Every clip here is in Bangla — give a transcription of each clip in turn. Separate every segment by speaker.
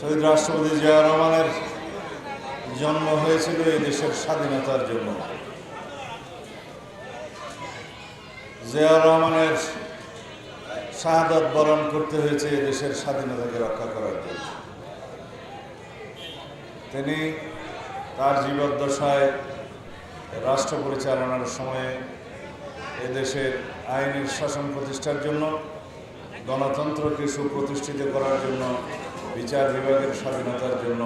Speaker 1: শহীদ রাষ্ট্রপতি জিয়া রহমানের জন্ম হয়েছিল এই দেশের স্বাধীনতার জন্য। জিয়া রহমানের শাহাদত বরণ করতে হয়েছে এই দেশের স্বাধীনতাকে রক্ষা করার জন্য। তিনি তার জীবদ্দশায় রাষ্ট্র পরিচালনার সময়ে এদেশের আইনের শাসন প্রতিষ্ঠার জন্য, গণতন্ত্রকে সুপ্রতিষ্ঠিত করার জন্য বিচার বিভাগের স্বাধীনতার জন্য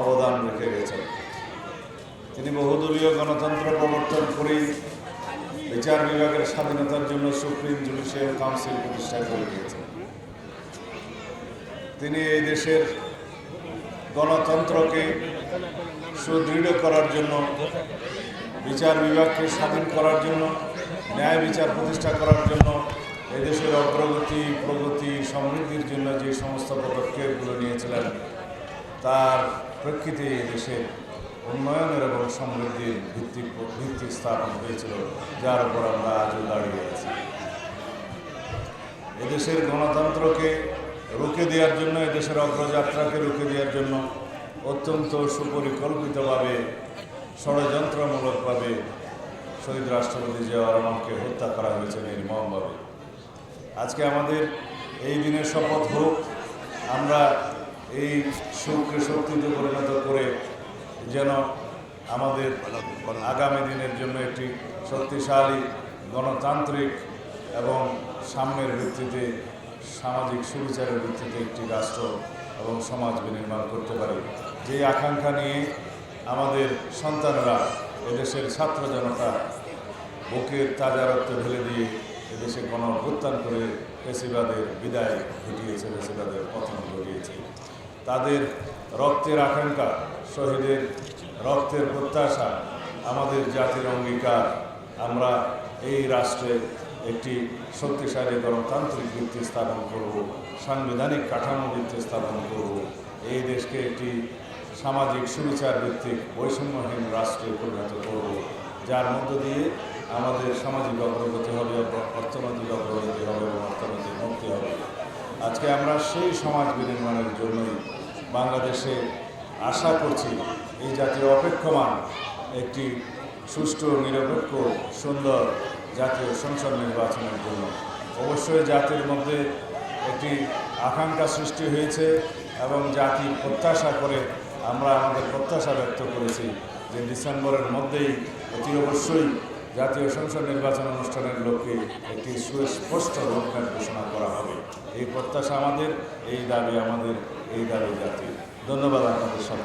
Speaker 1: অবদান রেখে গেছেন। তিনি বহুদলীয় গণতন্ত্র প্রবর্তন করেই বিচার বিভাগের স্বাধীনতার জন্য সুপ্রিম জুডিশিয়াল কাউন্সিল প্রতিষ্ঠা করে দিয়েছেন। তিনি এই দেশের গণতন্ত্রকে সুদৃঢ় করার জন্য, বিচার বিভাগকে স্বাধীন করার জন্য, ন্যায় বিচার প্রতিষ্ঠা করার জন্য এদেশের অগ্রগতি, প্রগতি সমৃদ্ধির জন্য যে সমস্ত পদক্ষেপগুলো নিয়েছিলেন, তার প্রেক্ষিতে দেশের উন্নয়নের এবং সমৃদ্ধির ভিত্তিক ভিত্তি স্থাপন হয়েছিল, যার উপর আমরা আজও দাঁড়িয়ে আছি। এদেশের গণতন্ত্রকে রুখে দেওয়ার জন্য, এদেশের অগ্রযাত্রাকে রুখে দেওয়ার জন্য অত্যন্ত সুপরিকল্পিতভাবে, ষড়যন্ত্রমূলকভাবে শহীদ রাষ্ট্রপতি জিয়া রহমানকে হত্যা করা হয়েছে নির্মমভাবে। আজকে আমাদের এই দিনের শপথ হোক, আমরা এই সুখকে শক্তিতে পরিণত করে যেন আমাদের আগামী দিনের জন্য একটি শক্তিশালী গণতান্ত্রিক এবং সাম্যের ভিত্তিতে, সামাজিক সুবিচারের ভিত্তিতে একটি রাষ্ট্র এবং সমাজ বিনির্মাণ করতে পারি। যে আকাঙ্ক্ষা নিয়ে আমাদের সন্তানরা এদেশের ছাত্র জনতা বুকের তাজা রক্ত ঢেলে দিয়ে এদেশে গণ অভ্যুত্থান করে পেশিবাদের বিদায় ঘটিয়েছে পেশিবাদের পতন ঘটিয়েছে। তাদের রক্তের আকাঙ্ক্ষা, শহীদের রক্তের প্রত্যাশা, আমাদের জাতির অঙ্গীকার, আমরা এই রাষ্ট্রে একটি শক্তিশালী গণতান্ত্রিক ভিত্তি স্থাপন করব, সাংবিধানিক কাঠামো ভিত্তি স্থাপন করব। এই দেশকে একটি সামাজিক সুবিচার ভিত্তিক বৈষম্যহীন রাষ্ট্রে পরিণত করব, যার মধ্য দিয়ে আমাদের সামাজিক অগ্রগতি হবে, অর্থনৈতিক অগ্রগতি হবে এবং অর্থনৈতিক মুক্তি হবে। আজকে আমরা সেই সমাজ বিনির্মাণের জন্যই বাংলাদেশে আশা করছি এই জাতীয় অপেক্ষমান একটি সুষ্ঠু, নিরপেক্ষ, সুন্দর জাতীয় সংসদ নির্বাচনের জন্য। অবশ্যই জাতির মধ্যে একটি আকাঙ্ক্ষা সৃষ্টি হয়েছে এবং জাতি প্রত্যাশা করে আমরা আমাদের প্রত্যাশা ব্যক্ত করেছি যে ডিসেম্বরের মধ্যেই অতি অবশ্যই জাতীয় সংসদ নির্বাচন অনুষ্ঠানের লক্ষ্যে একটি সুস্পষ্ট রোডম্যাপ ঘোষণা করা হবে। এই প্রত্যাশা আমাদের, এই দাবি আমাদের, এই দাবি জাতি ধন্যবাদ আপনাদের সব